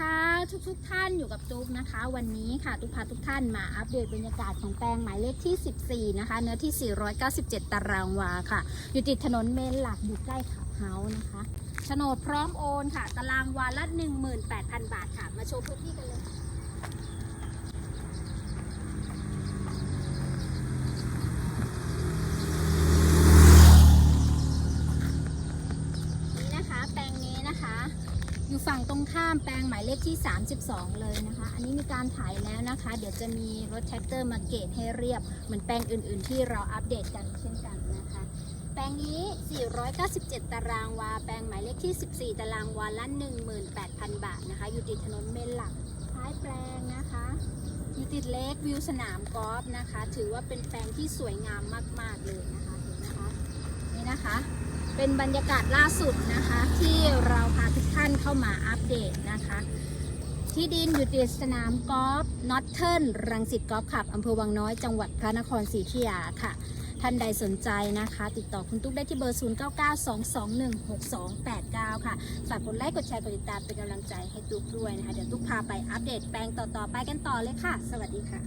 ค่ะทุกทุกท่านอยู่กับตุ๊กนะคะ วันนี้ค่ะตุ๊กพาทุกท่านมาอัปเดตบรรยากาศของแปลงหมายเลขที่ 14 นะคะ เนื้อที่ 497 ตารางวาค่ะ อยู่ติดถนนเมนหลักอยู่ใกล้ขับเฮาส์นะคะโฉนดพร้อมโอนค่ะ ตารางวาละ 18,000 บาทค่ะ มาโชว์พื้นที่กันเลยค่ะนี่นะคะ แปลงนี้นะคะ อยู่ฝั่งตรงข้ามแปลงหมายเลขที่ 32 เลยนะคะ อันนี้มีการถ่ายแล้วนะคะ เดี๋ยวจะมีรถแท็กเตอร์มาเกตให้เรียบ เหมือนแปลงอื่น ๆ ที่เราอัปเดตกันเช่นกันนะคะ แปลงนี้ 497 ตารางวา แปลงหมายเลขที่ 14 ตารางวาละ18,000 บาทนะคะ อยู่ติดถนนเมนหลักท้ายแปลงนะคะอยู่ติดเลควิวสนามกอล์ฟนะคะ ถือว่าเป็นแปลงที่สวยงามมาก ๆ เลยนะคะเห็นไหมคะนี่นะคะ เป็นบรรยากาศล่าสุดนะคะ ที่เราพาทุกท่านเข้ามาอัปเดตนะคะ ที่ดินอยู่ติดสนามกอล์ฟนอตเทิร์นรังสิตกอล์ฟคลับอำเภอวังน้อยจังหวัดพระนครศรีอยุธยาค่ะ ท่านใดสนใจนะคะ ติดต่อคุณตุ๊กได้ที่เบอร์ 0992216289 ค่ะ ฝากกดไลค์กดแชร์กดติดตามเป็นกำลังใจให้ตุ๊กด้วยนะคะ เดี๋ยวตุ๊กพาไปอัปเดตแปลงต่อๆไปกันต่อเลยค่ะ สวัสดีค่ะ